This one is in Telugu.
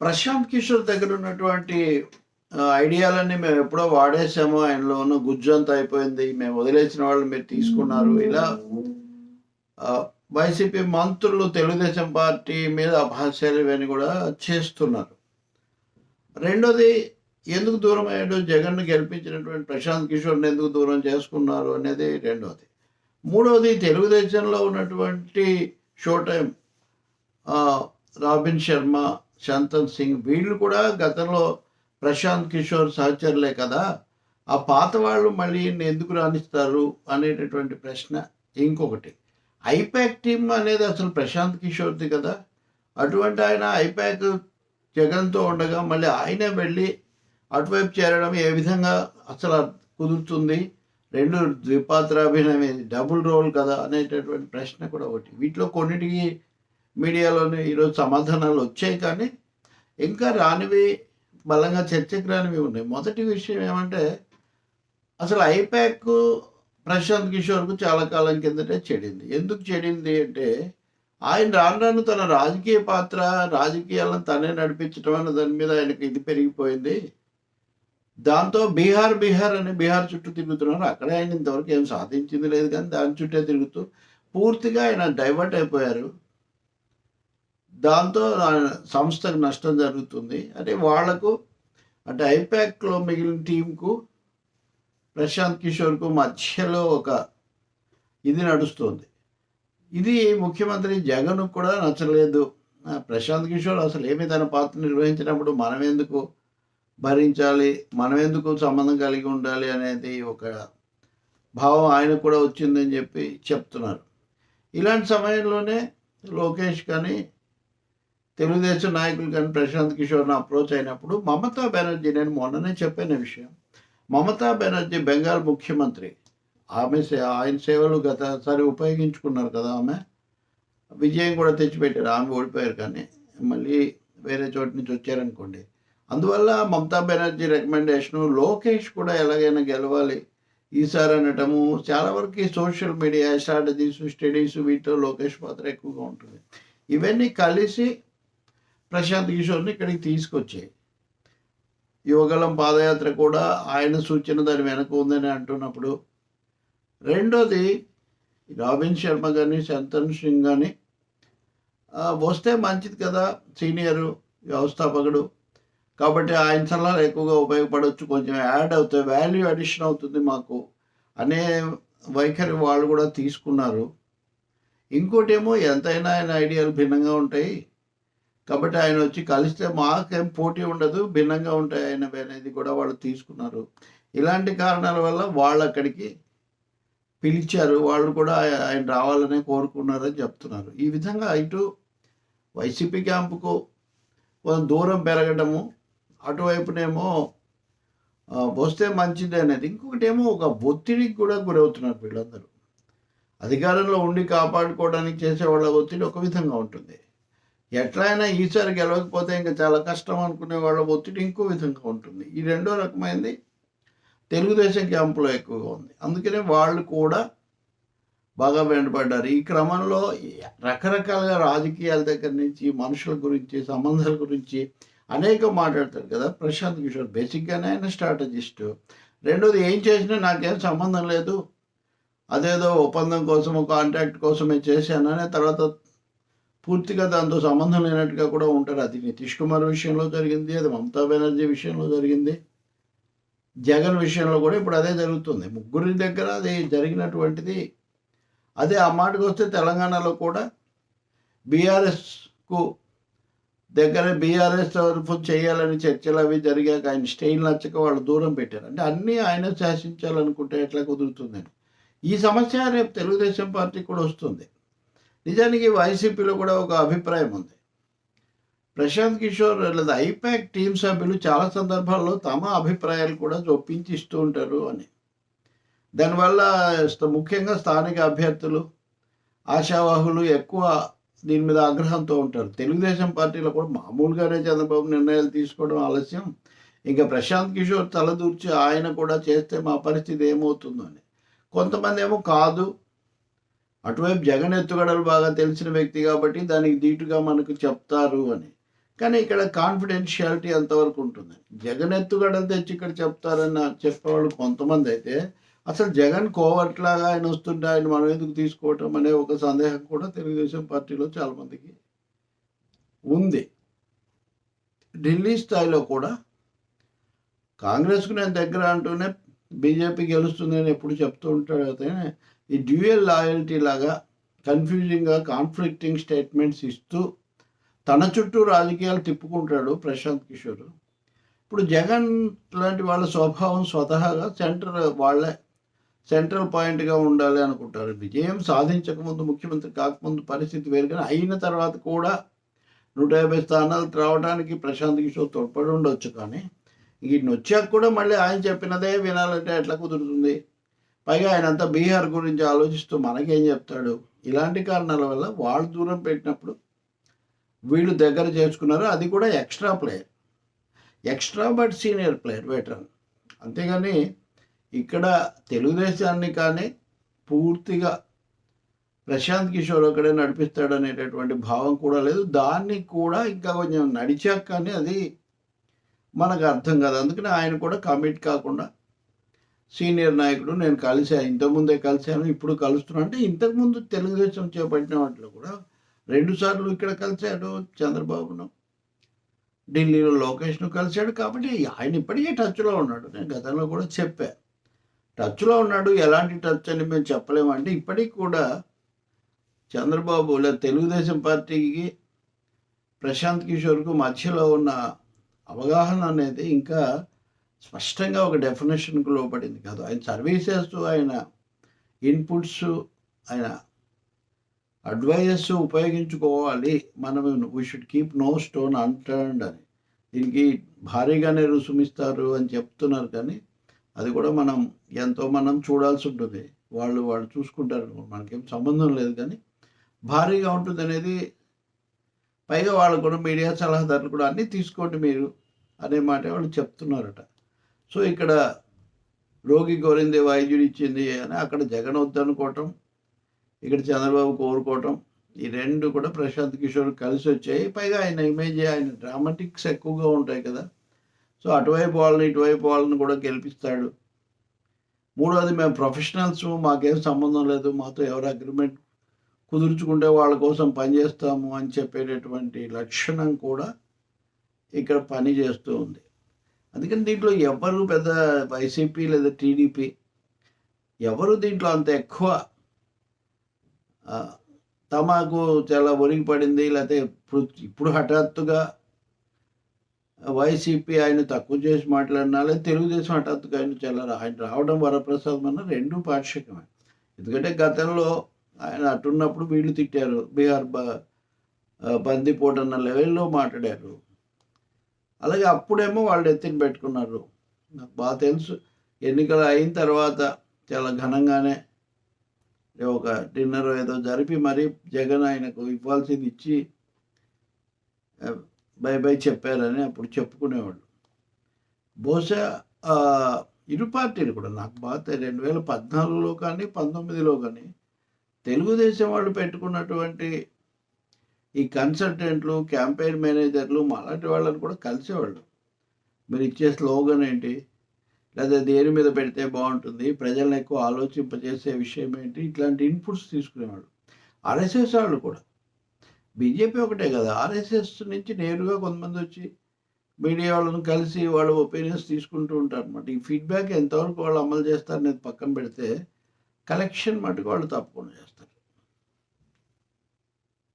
ప్రశాంత్ కిషోర్ దగ్గర ఉన్నటువంటి ఐడియాలన్నీ మేము ఎప్పుడో వాడేసాము ఆయనలో ఉన్న గుజ్జు అంతా అయిపోయింది. మేము వదిలేసిన వాళ్ళు మీరు తీసుకున్నారు. ఇలా వైసీపీ మంత్రులు తెలుగుదేశం పార్టీ మీద అభాస్యాలు ఇవన్నీ కూడా చేస్తున్నారు. రెండోది ఎందుకు దూరం అయ్యాడు? జగన్ గెలిపించినటువంటి ప్రశాంత్ కిషోర్ని ఎందుకు దూరం చేసుకున్నారు అనేది రెండోది. మూడవది తెలుగుదేశంలో ఉన్నటువంటి show time Robin Sharma Shantan Singh. వీళ్ళు కూడా గతంలో ప్రశాంత్ కిషోర్ సహచరులే కదా. ఆ పాత వాళ్ళు మళ్ళీ ఎందుకు రాణిస్తారు అనేటటువంటి ప్రశ్న ఇంకొకటి. ఐపాక్ టీమ్ అనేది అసలు ప్రశాంత్ కిషోర్ది కదా. అటువంటి ఆయన ఐపాక్ జగన్తో ఉండగా మళ్ళీ ఆయనే వెళ్ళి అటువైపు చేరడం ఏ విధంగా అసలు కుదురుతుంది? రెండు ద్విపాత్రాభినయం డబుల్ రోల్ కదా అనేటటువంటి ప్రశ్న కూడా ఒకటి. వీటిలో కొన్నిటికి మీడియాలోనే ఈరోజు సమాధానాలు వచ్చాయి కానీ ఇంకా రానివి బలంగా చర్చకు రానివి ఉన్నాయి. మొదటి విషయం ఏమంటే అసలు ఐపాక్ ప్రశాంత్ కిషోర్కు చాలా కాలం కిందటే చెడింది. ఎందుకు చెడింది అంటే ఆయన రాను రాను తన రాజకీయ పాత్ర రాజకీయాలను తనే నడిపించడం అన్న దాని మీద ఆయనకి ఇది పెరిగిపోయింది. దాంతో బీహార్ బీహార్ అని బీహార్ చుట్టూ తిరుగుతున్నారు. అక్కడే ఆయన ఇంతవరకు ఏం సాధించింది లేదు కానీ దాని చుట్టే తిరుగుతూ పూర్తిగా ఆయన డైవర్ట్ అయిపోయారు. దాంతో సంస్థకు నష్టం జరుగుతుంది. అంటే వాళ్ళకు అంటే ఐపాక్లో మిగిలిన టీంకు ప్రశాంత్ కిషోర్కు మధ్యలో ఒక ఇది నడుస్తుంది. ఇది ముఖ్యమంత్రి జగన్ కూడా నచ్చలేదు. ప్రశాంత్ కిషోర్ అసలు ఏమి తన పాత్ర నిర్వహించినప్పుడు మనం ఎందుకు భరించాలి మనం ఎందుకు సంబంధం కలిగి ఉండాలి అనేది ఒక భావం ఆయనకు కూడా వచ్చిందని చెప్పి చెప్తున్నారు. ఇలాంటి సమయంలోనే లోకేష్ కానీ తెలుగుదేశం నాయకులు కానీ ప్రశాంత్ కిషోర్ని అప్రోచ్ అయినప్పుడు మమతా బెనర్జీ నేను మొన్ననే చెప్పిన విషయం. మమతా బెనర్జీ బెంగాల్ ముఖ్యమంత్రి. ఆమె సే- ఆయన సేవలు గతసారి ఉపయోగించుకున్నారు కదా ఆమె. విజయం కూడా తెచ్చిపెట్టారు ఆమె ఓడిపోయారు కానీ. మళ్ళీ వేరే చోటు నుంచి వచ్చారనుకోండి. అందువల్ల మమతా బెనర్జీ రికమెండేషను లోకేష్ కూడా ఎలాగైనా గెలవాలి. ఈసారి అనటము చాలా వరకు సోషల్ మీడియా స్ట్రాటజీస్ స్టడీస్ వీటిలో లోకేష్ పాత్ర ఎక్కువగా ఉంటుంది. ఇవన్నీ కలిసి ప్రశాంత్ కిషోర్ని ఇక్కడికి తీసుకొచ్చాయి. యువగలం పాదయాత్ర కూడా ఆయన సూచన దాని వెనక ఉందని అంటున్నప్పుడు రెండోది రాబిన్ శర్మ కానీ శంతన్ సింగ్ కానీ వస్తే మంచిది కదా సీనియరు వ్యవస్థాపకుడు. కాబట్టి ఆయన సలహాలు ఎక్కువగా ఉపయోగపడవచ్చు. కొంచెం యాడ్ అవుతాయి వాల్యూ అడిషన్ అవుతుంది మాకు. అనే వైఖరి వాళ్ళు కూడా తీసుకున్నారు. ఇంకోటి ఏమో ఎంతైనా ఆయన ఐడియాలు భిన్నంగా ఉంటాయి. కాబట్టి ఆయన వచ్చి కలిస్తే మాకేం పోటీ ఉండదు భిన్నంగా ఉంటాయి ఆయన అనేది కూడా వాళ్ళు తీసుకున్నారు. ఇలాంటి కారణాల వల్ల వాళ్ళు అక్కడికి పిలిచారు వాళ్ళు కూడా ఆయన రావాలనే కోరుకున్నారని చెప్తున్నారు. ఈ విధంగా ఇటు వైసీపీ క్యాంపుకు కొంత దూరం పెరగడము అటువైపునేమో వస్తే మంచిది అనేది ఇంకొకటి ఏమో ఒక ఒత్తిడికి కూడా గురవుతున్నారు వీళ్ళందరూ. అధికారంలో ఉండి కాపాడుకోవడానికి చేసే వాళ్ళ ఒత్తిడి ఒక విధంగా ఉంటుంది. ఎట్లయినా ఈసారి గెలవకపోతే ఇంకా చాలా కష్టం అనుకునే వాళ్ళ ఒత్తిడి ఇంకో విధంగా ఉంటుంది. ఈ రెండో రకమైనది తెలుగుదేశం క్యాంపులో ఎక్కువగా ఉంది. అందుకనే వాళ్ళు కూడా బాగా వెంటబడ్డారు ఈ క్రమంలో రకరకాలుగా రాజకీయాల దగ్గర నుంచి మనుషుల గురించి సంబంధాల గురించి అనేక మాట్లాడతారు కదా. ప్రశాంత్ కిషోర్ బేసిక్గానే ఆయన స్ట్రాటజిస్టు. రెండోది ఏం చేసినా నాకేం సంబంధం లేదు. అదేదో ఒప్పందం కోసమో కాంట్రాక్ట్ కోసమే చేశాననే తర్వాత పూర్తిగా దాంతో సంబంధం లేనట్టుగా కూడా ఉంటారు. అది నితీష్ కుమార్ విషయంలో జరిగింది అది మమతా బెనర్జీ విషయంలో జరిగింది. జగన్ విషయంలో కూడా ఇప్పుడు అదే జరుగుతుంది. ముగ్గురి దగ్గర అది జరిగినటువంటిది. అదే ఆ మాటకు వస్తే తెలంగాణలో కూడా బీఆర్ఎస్కు దగ్గర బీఆర్ఎస్ తరఫు చేయాలని చర్చలు అవి జరిగాక ఆయన స్టైల్ నచ్చక వాళ్ళు దూరం పెట్టారు. అంటే అన్నీ ఆయన శాసించాలనుకుంటే ఎట్లా కుదురుతుందని. ఈ సమస్య రేపు తెలుగుదేశం పార్టీ కూడా వస్తుంది. నిజానికి వైసీపీలో కూడా ఒక అభిప్రాయం ఉంది. ప్రశాంత్ కిషోర్ లేదా ఐపాక్ టీం సభ్యులు చాలా సందర్భాల్లో తమ అభిప్రాయాలు కూడా చొప్పించి ఇస్తూ ఉంటారు అని. దానివల్ల ముఖ్యంగా స్థానిక అభ్యర్థులు ఆశావాహులు ఎక్కువ దీని మీద ఆగ్రహంతో ఉంటారు. తెలుగుదేశం పార్టీలో కూడా మామూలుగానే చంద్రబాబు నిర్ణయాలు తీసుకోవడం ఆలస్యం. ఇంకా ప్రశాంత్ కిషోర్ తలదూర్చి ఆయన కూడా చేస్తే మా పరిస్థితి ఏమవుతుందో అని. కొంతమంది ఏమో కాదు అటువైపు జగన్ ఎత్తుగడలు బాగా తెలిసిన వ్యక్తి కాబట్టి దానికి ధీటుగా మనకు చెప్తారు అని. కానీ ఇక్కడ కాన్ఫిడెన్షియాలిటీ ఎంతవరకు ఉంటుంది? జగన్ ఎత్తుగడలు తెచ్చి ఇక్కడ చెప్తారని నాకు చెప్పేవాళ్ళు కొంతమంది అయితే అసలు జగన్ కోవట్లాగా ఆయన వస్తుంటే ఆయన మనం ఎందుకు తీసుకోవటం అనే ఒక సందేహం కూడా తెలుగుదేశం పార్టీలో చాలామందికి ఉంది. ఢిల్లీ స్థాయిలో కూడా కాంగ్రెస్కు నేను దగ్గర అంటూనే బీజేపీ గెలుస్తుంది అని ఎప్పుడు చెప్తూ ఉంటాడు అయితే ఈ డ్యూయల్ లాయల్టీ లాగా కన్ఫ్యూజింగ్గా కాన్ఫ్లిక్టింగ్ స్టేట్మెంట్స్ ఇస్తూ తన చుట్టూ రాజకీయాలు తిప్పుకుంటాడు ప్రశాంత్ కిషోర్. ఇప్పుడు జగన్ లాంటి వాళ్ళ స్వభావం స్వతహాగా సెంటర్ వాళ్ళే సెంట్రల్ పాయింట్గా ఉండాలి అనుకుంటారు. విజయం సాధించకముందు ముఖ్యమంత్రి కాకముందు పరిస్థితి వేరు కానీ అయిన తర్వాత కూడా నూట యాభై స్థానాలు రావడానికి ప్రశాంత్ కిషోర్ తోడ్పడి ఉండొచ్చు కానీ ఈయన వచ్చాక కూడా మళ్ళీ ఆయన చెప్పినదే వినాలంటే ఎట్లా కుదురుతుంది? పైగా ఆయన అంతా బీహార్ గురించి ఆలోచిస్తూ మనకేం చెప్తాడు? ఇలాంటి కారణాల వల్ల వాళ్ళు దూరం పెట్టినప్పుడు వీళ్ళు దగ్గర చేర్చుకున్నారు. అది కూడా extra player. Extra but senior player veteran. అంతేగాని ఇక్కడ తెలుగుదేశాన్ని కానీ పూర్తిగా ప్రశాంత్ కిషోర్ ఒకడే నడిపిస్తాడు అనేటటువంటి భావం కూడా లేదు. దాన్ని కూడా ఇంకా కొంచెం నడిచాక కానీ అది మనకు అర్థం కాదు. అందుకని ఆయన కూడా కమిట్ కాకుండా సీనియర్ నాయకుడు నేను కలిశాను ఇంతకుముందే కలిశాను ఇప్పుడు కలుస్తున్నాను. అంటే ఇంతకుముందు తెలుగుదేశం చేపట్టిన వాటిలో కూడా రెండు సార్లు ఇక్కడ కలిశాడు చంద్రబాబును. ఢిల్లీలో లోకేష్ను కలిశాడు కాబట్టి ఆయన ఇప్పటికే టచ్లో ఉన్నాడు. నేను గతంలో కూడా చెప్పా. టచ్లో ఉన్నాడు ఎలాంటి టచ్ అని మేము చెప్పలేమంటే ఇప్పటికి కూడా చంద్రబాబు లేదా తెలుగుదేశం పార్టీకి ప్రశాంత్ కిషోర్కు మధ్యలో ఉన్న అవగాహన అనేది ఇంకా స్పష్టంగా ఒక డెఫినేషన్కు లోపడింది కాదు. ఆయన సర్వీసెస్ ఆయన ఇన్పుట్స్ ఆయన అడ్వైజెస్ ఉపయోగించుకోవాలి. మనం we should keep no stone unturned అని. దీనికి భారీగానే రుసుమిస్తారు అని చెప్తున్నారు కానీ అది కూడా మనం ఎంతో మనం చూడాల్సి ఉంటుంది. వాళ్ళు వాళ్ళు చూసుకుంటారు. మనకేం సంబంధం లేదు కానీ భారీగా ఉంటుంది అనేది పైగా వాళ్ళు కూడా మీడియా సలహాదారులు కూడా అన్నీ తీసుకోండి మీరు అనే మాట వాళ్ళు చెప్తున్నారట. సో ఇక్కడ రోగి కోరింది వైద్యుడు ఇచ్చింది అని అక్కడ జగన్ వద్దనుకోవటం ఇక్కడ చంద్రబాబు కోరుకోవటం ఈ రెండు కూడా ప్రశాంత్ కిషోర్ కలిసి వచ్చాయి. పైగా ఆయన ఇమేజ్ ఆయన డ్రామాటిక్స్ ఎక్కువగా ఉంటాయి కదా. సో అటువైపు వాళ్ళని ఇటువైపు వాళ్ళని కూడా గెలిపిస్తాడు. మూడోది మేము ప్రొఫెషనల్స్ మాకేం సంబంధం లేదు మాతో ఎవరు అగ్రిమెంట్ కుదుర్చుకుంటే వాళ్ళ కోసం పనిచేస్తాము అని చెప్పేటటువంటి లక్షణం కూడా ఇక్కడ పని చేస్తూ ఉంది. అందుకని దీంట్లో ఎవరు పెద్ద వైసీపీ లేదా టీడీపీ ఎవరు దీంట్లో అంత ఎక్కువ తమకు చాలా ఒరిగి పడింది లేకపోతే ఇప్పుడు ఇప్పుడు హఠాత్తుగా వైసీపీ ఆయన తక్కువ చేసి మాట్లాడినా లేదా తెలుగుదేశం హఠాత్తుగా ఆయన చాలా ఆయన రావడం వరప్రసాదం అన్న రెండు పాక్షికమే. ఎందుకంటే గతంలో ఆయన అటున్నప్పుడు వీళ్ళు తిట్టారు బీహార్ బందిపోటు అన్న లెవెల్లో మాట్లాడారు. అలాగే అప్పుడేమో వాళ్ళు ఎత్తిన పెట్టుకున్నారు. నాకు బాగా తెలుసు. ఎన్నికలు అయిన తర్వాత చాలా ఘనంగానే ఒక డిన్నర్ ఏదో జరిపి మరి జగన్ ఆయనకు ఇవ్వాల్సింది ఇచ్చి బై బై చెప్పారని అప్పుడు చెప్పుకునేవాళ్ళు. బహుశా ఇరు పార్టీలు కూడా నాకు బాగా రెండు వేల పద్నాలుగులో కానీ పంతొమ్మిదిలో కానీ తెలుగుదేశం వాళ్ళు పెట్టుకున్నటువంటి ఈ కన్సల్టెంట్లు క్యాంపెయిన్ మేనేజర్లు అలాంటి వాళ్ళని కూడా కలిసేవాళ్ళు. మీరు ఇచ్చే స్లోగన్ ఏంటి? లేదా దేని మీద పెడితే బాగుంటుంది? ప్రజలను ఎక్కువ ఆలోచింపజేసే విషయం ఏంటి? ఇట్లాంటి ఇన్పుట్స్ తీసుకునేవాళ్ళు. ఆర్ఎస్ఎస్ వాళ్ళు కూడా. బీజేపీ ఒకటే కదా. ఆర్ఎస్ఎస్ నుంచి నేరుగా కొంతమంది వచ్చి మీడియా వాళ్ళని కలిసి వాళ్ళ ఒపీనియన్స్ తీసుకుంటూ ఉంటారు అనమాట ఈ ఫీడ్బ్యాక్ ఎంతవరకు వాళ్ళు అమలు చేస్తారనేది పక్కన పెడితే కలెక్షన్ మటుకు వాళ్ళు తప్పకుండా చేస్తారు.